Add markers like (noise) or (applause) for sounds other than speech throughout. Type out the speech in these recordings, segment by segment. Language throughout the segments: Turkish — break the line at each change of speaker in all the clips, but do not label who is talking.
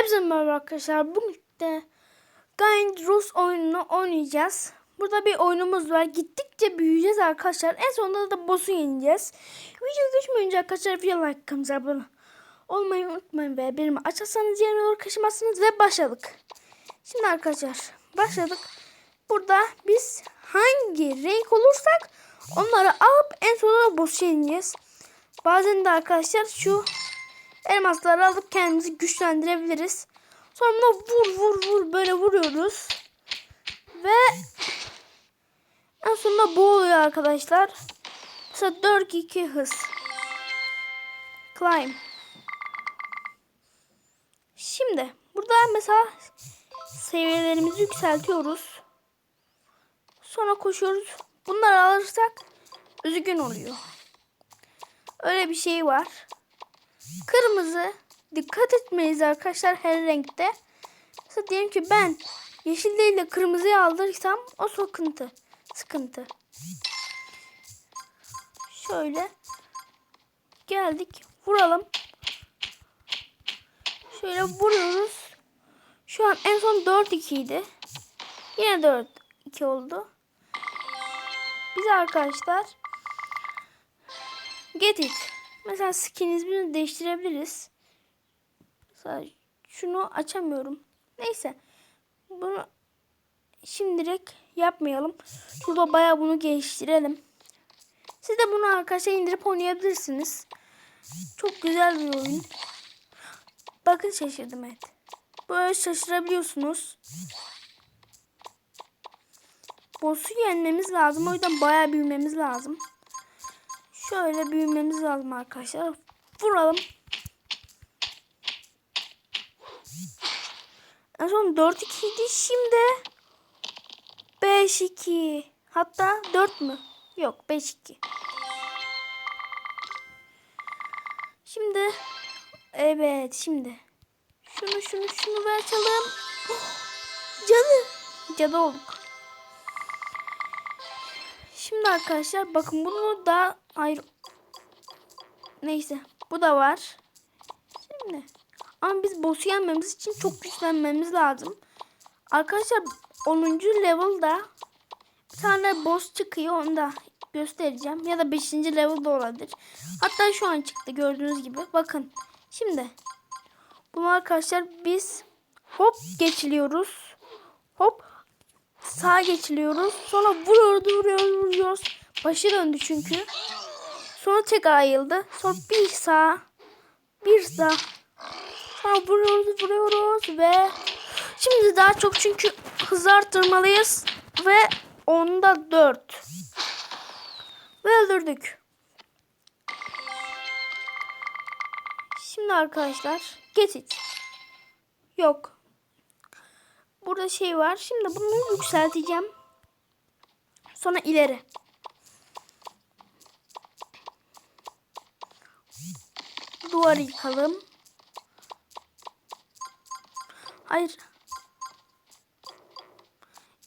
Hepsi merhaba arkadaşlar. Bugün de Giant Rus oyununu oynayacağız. Burada bir oyunumuz var. Gittikçe büyüyeceğiz arkadaşlar. En sonunda da boss'u yeneceğiz. Video geçmeden önce arkadaşlar video like kanalımıza abone olmayı unutmayın ve bildirimi açarsanız yeni olur kaçırmazsınız ve başladık. Şimdi arkadaşlar başladık. Burada biz hangi renk olursak onları alıp en sonunda boss'u yeneceğiz. Bazen de arkadaşlar şu elmasları alıp kendimizi güçlendirebiliriz. Sonra vur vur vur böyle vuruyoruz. Ve en sonunda bu oluyor arkadaşlar. Mesela 4-2 hız. Climb. Şimdi burada mesela seviyelerimizi yükseltiyoruz. Sonra koşuyoruz. Bunları alırsak üzgün oluyor. Öyle bir şey var. Kırmızı. Dikkat etmeliyiz arkadaşlar her renkte. Mesela diyelim ki ben yeşil değil de kırmızıyı aldırsam o sıkıntı. Sıkıntı. Şöyle. Geldik. Vuralım. Şöyle vuruyoruz. Şu an en son 4-2 idi. Yine 4-2 oldu. Biz arkadaşlar Get it. Mesela skinimizi değiştirebiliriz. Mesela şunu açamıyorum. Neyse. Bunu şimdilik yapmayalım. Şurada bayağı bunu geliştirelim. Siz de bunu arkadaşlar indirip oynayabilirsiniz. Çok güzel bir oyun. Bakın şaşırdım evet. Böyle şaşırabiliyorsunuz. Boss'u yenmemiz lazım. O yüzden bayağı büyümemiz lazım. Şöyle büyümemiz lazım arkadaşlar. Vuralım. En son 4-2 idi. Şimdi 5-2. Hatta 4 mü? Yok 5-2. Şimdi evet şimdi şunu şunu şunu ver açalım. (gasps) Cadı. Cadı olduk. Şimdi arkadaşlar bakın bunu da hayır neyse bu da var. Şimdi ama biz boss'u yenmemiz için çok güçlenmemiz lazım. Arkadaşlar 10. level'da bir tane boss çıkıyor onu da göstereceğim. Ya da 5. level'da olabilir. Hatta şu an çıktı gördüğünüz gibi. Bakın şimdi bunu arkadaşlar biz hop geçiliyoruz. Hop sağa geçiliyoruz. Sonra vuruyoruz, vuruyoruz, vuruyoruz. Başı döndü çünkü. Sonra tekrar ayıldı. Sonra bir sağ, bir sağ. Sonra vuruyoruz, vuruyoruz ve şimdi daha çok çünkü hız arttırmalıyız ve onda dört. Ve öldürdük. Şimdi arkadaşlar get it. Yok. Burada şey var. Şimdi bunu yükselteceğim. Sonra ileri. Duvarı yıkalım. Hayır.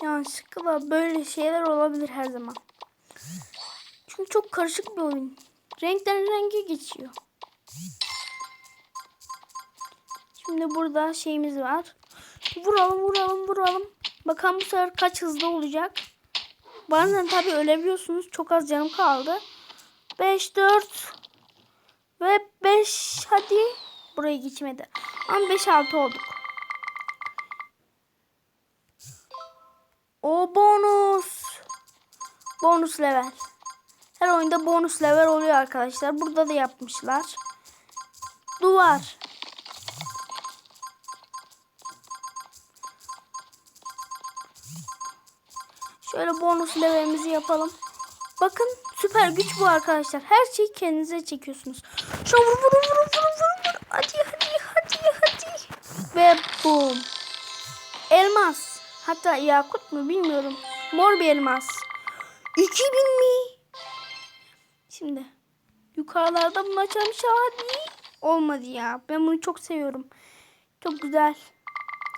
Yanlışlıkla böyle şeyler olabilir her zaman. Çünkü çok karışık bir oyun. Renkten renge geçiyor. Şimdi burada şeyimiz var. Vuralım vuralım vuralım. Bakalım bu sefer kaç hızlı olacak. Bazen tabi ölebiliyorsunuz. Çok az canım kaldı. 5 4 ve 5 hadi. Burayı geçmedi. Ama 5 6 olduk. O bonus. Bonus level. Her oyunda bonus level oluyor arkadaşlar. Burada da yapmışlar. Duvar. Şöyle bonus levelimizi yapalım. Bakın süper güç bu arkadaşlar. Her şeyi kendinize çekiyorsunuz. Şu vur vur vur vur vur. Hadi hadi hadi hadi. Ve boom. Elmas. Hatta yakut mu bilmiyorum. Mor bir elmas. 2000 mi? Şimdi yukarılarda bunu açalım hadi. Olmadı ya. Ben bunu çok seviyorum. Çok güzel.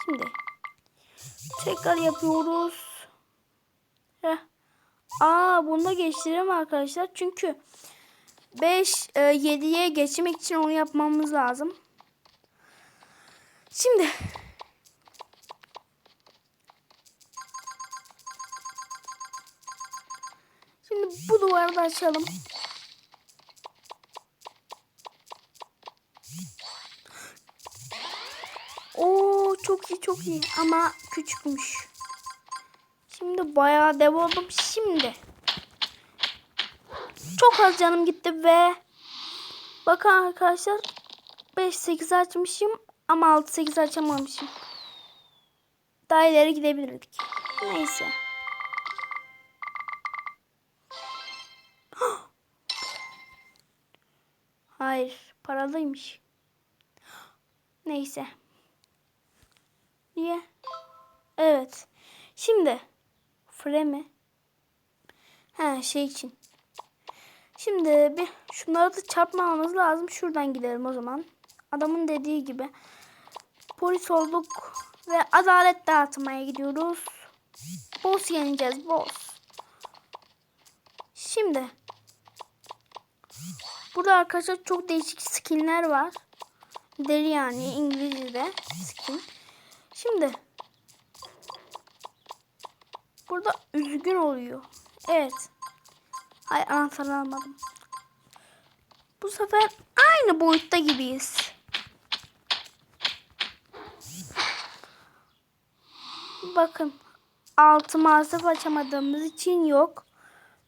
Şimdi tekrar yapıyoruz. Heh. Aa bunu da geçtirelim arkadaşlar. Çünkü 5 7'ye geçmek için onu yapmamız lazım. Şimdi Şimdi bu duvarı da açalım. Oo çok iyi çok iyi ama küçükmüş. Şimdi bayağı dev oldum şimdi. Çok az canım gitti ve bakın arkadaşlar 5-8 açmışım ama 6-8 açamamışım. Daha ileri gidebilirdik. Neyse. (gasps) Hayır, paralıymış. Neyse. Niye? Evet. Şimdi fre mi? Ha şey için. Şimdi bir şunları da çarpmamamız lazım. Şuradan gidelim o zaman. Adamın dediği gibi. Polis olduk ve adalet dağıtmaya gidiyoruz. Boss yeneceğiz boss. Şimdi burada arkadaşlar çok değişik skinler var. Deri yani İngilizce'de skin. Şimdi burada üzgün oluyor. Evet. Ay anahtarı almadım. Bu sefer aynı boyutta gibiyiz. Bakın altı maalesef açamadığımız için yok.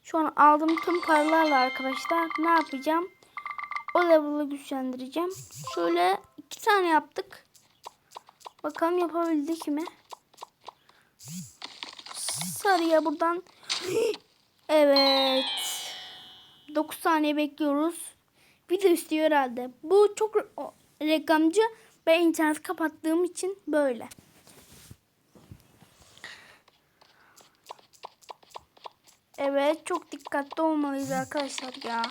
Şu an aldığım tüm paralarla arkadaşlar ne yapacağım? O level'ı güçlendireceğim. Şöyle iki tane yaptık. Bakalım yapabildik mi? Sarıya buradan. Evet. 9 saniye bekliyoruz. Video istiyor herhalde. Bu çok reklamcı. Ben internet kapattığım için böyle. Evet çok dikkatli olmalıyız arkadaşlar ya.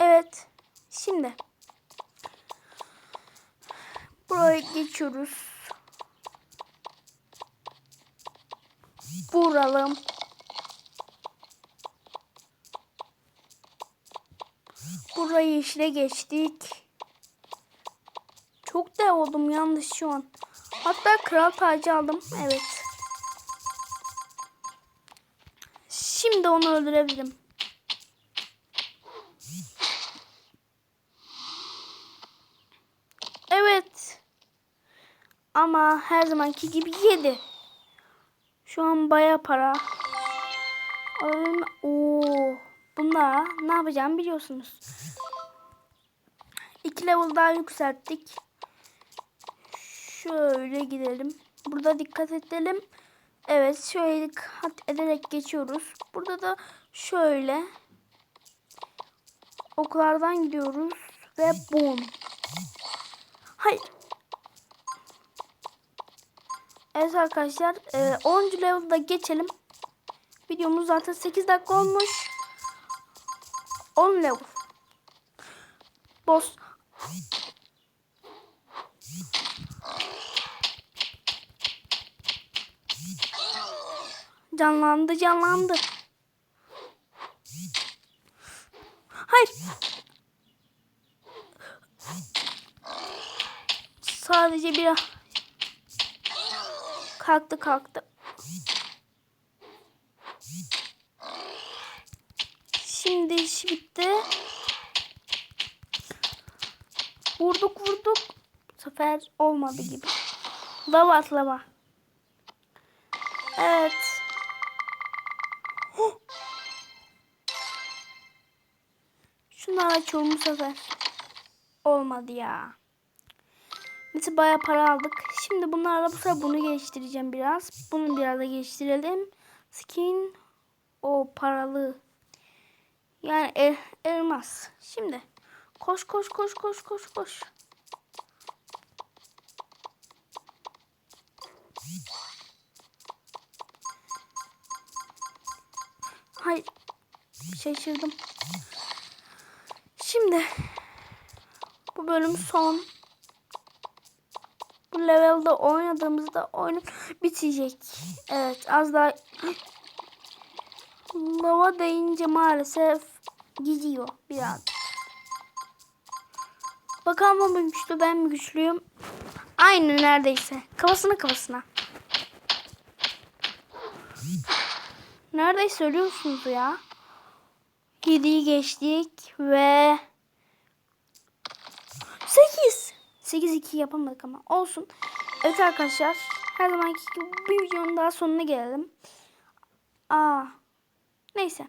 Evet. Şimdi. Buraya geçiyoruz. Vuralım. Burayı yeşile geçtik. Çok dev oldum yanlış şu an. Hatta kral tacı aldım. Evet. Şimdi onu öldürebilirim. Evet. Ama her zamanki gibi yedi. Şu an baya para. Alalım. Oo. Bunlar ne yapacağım biliyorsunuz. İki level daha yükselttik. Şöyle gidelim. Burada dikkat edelim. Evet şöyle dikkat ederek geçiyoruz. Burada da şöyle oklardan gidiyoruz ve boom. Hayır. Evet arkadaşlar e, 10. level'da geçelim. Videomuz zaten 8 dakika olmuş. 10 level. Boss. Canlandı canlandı. Hayır. Sadece bir kalktı kalktı. Şimdi iş bitti. Vurduk vurduk. Bu sefer olmadı gibi. Lava at lava. Evet. Şunları açıyorum bu sefer. Olmadı ya. Neyse bayağı para aldık. Şimdi bunlarla bu sefer bunu geliştireceğim biraz. Bunu biraz da geliştirelim. Skin. O paralı. Yani el, elmas. Şimdi. Koş koş koş koş koş koş. Hayır. Şaşırdım. Şimdi. Bu bölüm son. Levelde oynadığımızda oyun bitecek. Evet az daha lava deyince maalesef gidiyor biraz. Bakalım o güçlü ben mi güçlüyüm? Aynı neredeyse. Kafasına kafasına. Neredeyse ölüyorsunuz ya. 7'yi geçtik ve 8. 8 2 yapamadık ama olsun. Evet arkadaşlar her zamanki gibi bir videonun daha sonuna gelelim. Aa. Neyse.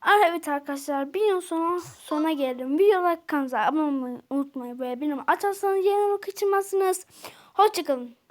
Aa, evet arkadaşlar videonun sonu, sonuna geldim. Videolar kanalımıza abone olmayı unutmayın. Böyle bildirim açarsanız yeni kaçırmazsınız. Hoşçakalın.